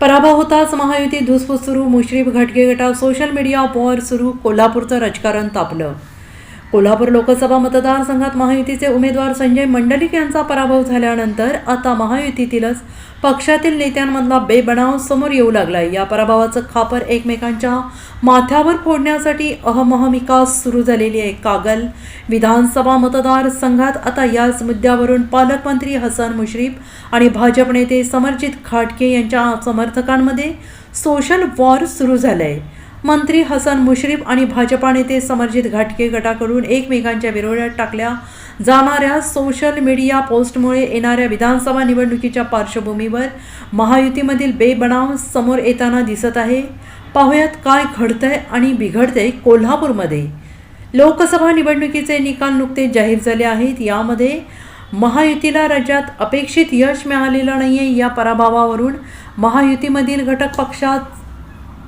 पराभव होताच महायुती धुसफूस सुरू मुश्रीफ घटके गटात सोशल मीडिया वॉर सुरू कोल्हापूरचं राजकारण तापलं. कोल्हापूर लोकसभा मतदारसंघात महायुतीचे उमेदवार संजय मंडलिक यांचा पराभव झाल्यानंतर आता महायुतीतीलच पक्षातील नेत्यांमधला बेबनाव समोर येऊ लागलाय. या पराभवाचं खापर एकमेकांच्या माथ्यावर फोडण्यासाठी अहमहमिकास सुरू झालेली आहे. कागल विधानसभा मतदारसंघात आता याच मुद्द्यावरून पालकमंत्री हसन मुश्रीफ आणि भाजप नेते समरजित खाटके यांच्या समर्थकांमध्ये सोशल वॉर सुरू झालं आहे मंत्री हसन मुश्रीफ आणि भाजपा नेते समरजित घाटके गटाकडून एकमेकांच्या विरोधात टाकल्या जाणाऱ्या सोशल मीडिया पोस्टमुळे येणाऱ्या विधानसभा निवडणुकीच्या पार्श्वभूमीवर महायुतीमधील बेबनाव समोर येताना दिसत आहे. पाहुयात काय घडतंय आणि बिघडतंय कोल्हापूरमध्ये. लोकसभा निवडणुकीचे निकाल नुकतेच जाहीर झाले आहेत. यामध्ये महायुतीला राज्यात अपेक्षित यश मिळालेलं नाही आहे या पराभवावरून महायुतीमधील घटक पक्षात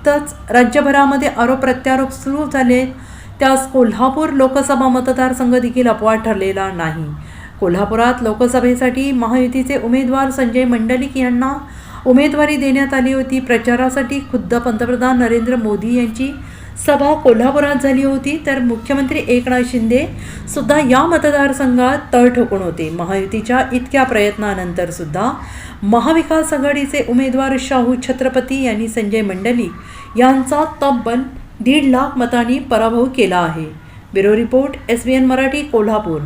तच राज्यभरामध्ये आरोप प्रत्यारोप सुरू झाले. त्यास कोल्हापूर लोकसभा मतदारसंघ देखील अपवाद ठरलेला नाही. कोल्हापुरात लोकसभेसाठी महायुतीचे उमेदवार संजय मंडलिक यांना उमेदवारी देण्यात आली होती. प्रचारासाठी खुद्द पंतप्रधान नरेंद्र मोदी यांची सभा कोल्हापुरात झाली होती तर मुख्यमंत्री एकनाथ शिंदे सुद्धा या मतदारसंघात तळ ठोकून होते. महायुतीच्या इतक्या प्रयत्नानंतर सुद्धा महाविकास आघाडीचे उमेदवार शाहू छत्रपती यांनी संजय मंडलिक यांचा तब्बल दीड लाख मतांनी पराभव केला आहे. Bureau report S B N Marathi Kolhapur.